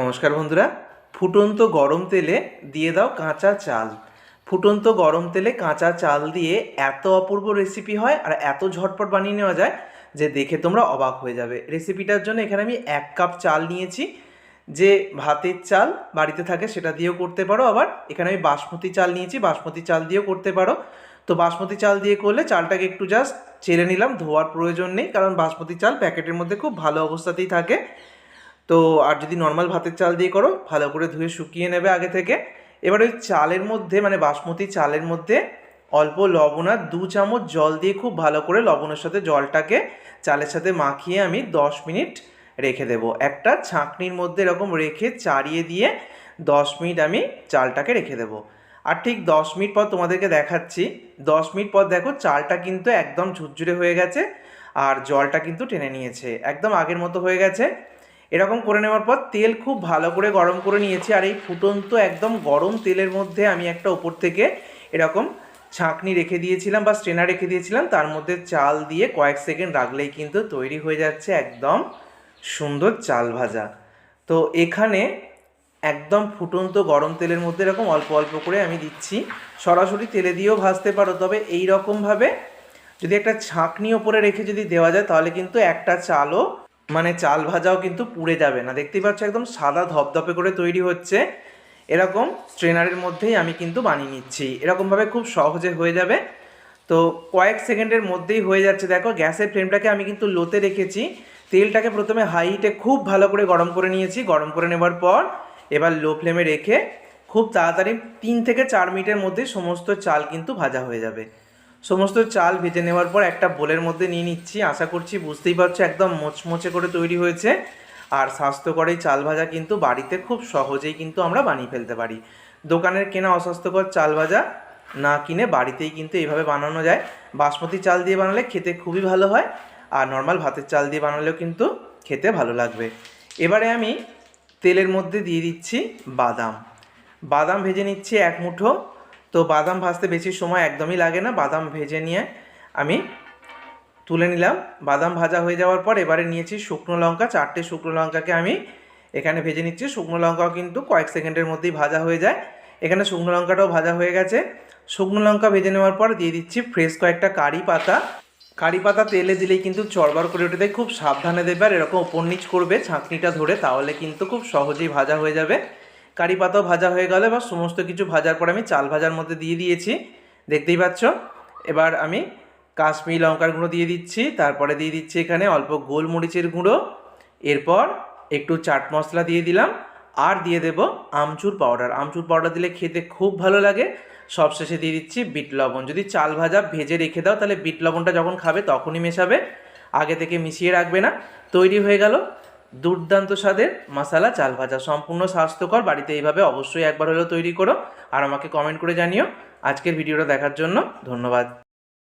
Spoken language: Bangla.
নমস্কার বন্ধুরা। ফুটন্ত গরম তেলে দিয়ে দাও কাঁচা চাল। ফুটন্ত গরম তেলে কাঁচা চাল দিয়ে এত অপূর্ব রেসিপি হয় আর এত ঝটপট বানিয়ে নেওয়া যায় যে দেখে তোমরা অবাক হয়ে যাবে। রেসিপিটার জন্য এখানে আমি এক কাপ চাল নিয়েছি। যে ভাতের চাল বাড়িতে থাকে সেটা দিয়েও করতে পারো। আবার এখানে আমি বাসমতি চাল নিয়েছি, বাসমতি চাল দিয়েও করতে পারো। তো বাসমতি চাল দিয়ে করলে চালটাকে একটু জাস্ট ছেড়ে নিলাম, ধোয়ার প্রয়োজন নেই। কারণ বাসমতি চাল প্যাকেটের মধ্যে খুব ভালো অবস্থাতেই থাকে। তো আর যদি নর্মাল ভাতের চাল দিয়ে করো, ভালো করে ধুয়ে শুকিয়ে নেবে আগে থেকে। এবার ওই চালের মধ্যে মানে বাসমতি চালের মধ্যে অল্প লবণ আর দু চামচ জল দিয়ে খুব ভালো করে লবণের সাথে জলটাকে চালের সাথে মাখিয়ে আমি দশ মিনিট রেখে দেব। একটা ছাঁকনির মধ্যে এরকম রেখে চাড়িয়ে দিয়ে দশ মিনিট আমি চালটাকে রেখে দেব। আর ঠিক দশ মিনিট পর তোমাদেরকে দেখাচ্ছি, দশ মিনিট পর দেখো চালটা কিন্তু একদম ঝুরঝুরে হয়ে গেছে আর জলটা কিন্তু টেনে নিয়েছে, একদম আগের মতো হয়ে গেছে। এরকম করে নেওয়ার পর তেল খুব ভালো করে গরম করে নিয়েছি। আর এই ফুটন্ত একদম গরম তেলের মধ্যে আমি একটা ওপর থেকে এরকম ছাঁকনি রেখে দিয়েছিলাম বা স্ট্রেনার রেখে দিয়েছিলাম। তার মধ্যে চাল দিয়ে কয়েক সেকেন্ড রাখলেই কিন্তু তৈরি হয়ে যাচ্ছে একদম সুন্দর চাল ভাজা। তো এখানে একদম ফুটন্ত গরম তেলের মধ্যে এরকম অল্প অল্প করে আমি দিচ্ছি। সরাসরি তেলে দিয়েও ভাজতে পারো। তবে এই রকমভাবে যদি একটা ছাঁকনি ওপরে রেখে যদি দেওয়া যায়, তাহলে কিন্তু একটা চালও মানে চাল ভাজাও কিন্তু পুড়ে যাবে না। দেখতেই পাচ্ছ একদম সাদা ধপধপে করে তৈরি হচ্ছে। এরকম স্ট্রেনারের মধ্যেই আমি কিন্তু বানিয়ে নিচ্ছি। এরকমভাবে খুব সহজে হয়ে যাবে। তো কয়েক সেকেন্ডের মধ্যেই হয়ে যাচ্ছে। দেখো, গ্যাসের ফ্লেমটাকে আমি কিন্তু লোতে রেখেছি। তেলটাকে প্রথমে হাই হিটে খুব ভালো করে গরম করে নিয়েছি। গরম করে নেবার পর এবার লো ফ্লেমে রেখে খুব তাড়াতাড়ি তিন থেকে চার মিনিটের মধ্যে সমস্ত চাল কিন্তু ভাজা হয়ে যাবে। সমস্ত চাল ভেজে নেওয়ার পর একটা বোলের মধ্যে নিয়ে নিচ্ছি। আশা করছি বুঝতেই পারছ, একদম মোচমোচে করে তৈরি হয়েছে। আর স্বাস্থ্যকর এই চাল ভাজা কিন্তু বাড়িতে খুব সহজেই কিন্তু আমরা বানিয়ে ফেলতে পারি। দোকানের কেনা অস্বাস্থ্যকর চাল ভাজা না কিনে বাড়িতেই কিন্তু এইভাবে বানানো যায়। বাসমতি চাল দিয়ে বানালে খেতে খুবই ভালো হয়, আর নর্মাল ভাতের চাল দিয়ে বানালেও কিন্তু খেতে ভালো লাগবে। এবারে আমি তেলের মধ্যে দিয়ে দিচ্ছি বাদাম। বাদাম ভেজে নিচ্ছি এক মুঠো। তো বাদাম ভাজতে বেশি সময় একদমই লাগে না, বাদাম ভেজে নিয়ে আমি তুলে নিলাম। বাদাম ভাজা হয়ে যাওয়ার পর এবারে নিয়েছি শুকনো লঙ্কা, চারটে শুকনো লঙ্কাকে আমি এখানে ভেজে নিচ্ছি। শুকনো লঙ্কাও কিন্তু কয়েক সেকেন্ডের মধ্যেই ভাজা হয়ে যায়। এখানে শুকনো লঙ্কাটাও ভাজা হয়ে গেছে। শুকনো লঙ্কা ভেজে নেওয়ার পর দিয়ে দিচ্ছি ফ্রেশ কয়েকটা কারি পাতা। কারি পাতা তেলে দিলেই কিন্তু চড়বার করে উঠে খুব সাবধানে দেবে আর এরকম ওপর নিচ করবে ছাঁকনিটা ধরে, তাহলে কিন্তু খুব সহজেই ভাজা হয়ে যাবে। কারি পাতাও ভাজা হয়ে গেলে বা সমস্ত কিছু ভাজার পর আমি চাল ভাজার মধ্যে দিয়ে দিয়েছি, দেখতেই পাচ্ছ? এবার আমি কাশ্মীরি লঙ্কার গুঁড়ো দিয়ে দিচ্ছি, তারপরে দিয়ে দিচ্ছি এখানে অল্প গোলমরিচের গুঁড়ো, এরপর একটু চাট মশলা দিয়ে দিলাম, আর দিয়ে দেব আমচুর পাউডার আমচুর পাউডার দিলে খেতে খুব ভালো লাগে, সবশেষে দিয়ে দিচ্ছি বিট লবণ, যদি চাল ভাজা ভেজে রেখে দাও, তাহলে বিট লবণটা যখন খাবে তখনই মেশাবে, আগে থেকে মিশিয়ে রাখবে না, তৈরি হয়ে গেল দুর্দান্ত স্বাদের মশালা, চাল ভাজা, সম্পূর্ণ স্বাস্থ্যকর। বাড়িতে এইভাবে অবশ্যই একবার হলেও তৈরি করো। আর আমাকে কমেন্ট করে জানিও। আজকের ভিডিওটা দেখার জন্য ধন্যবাদ।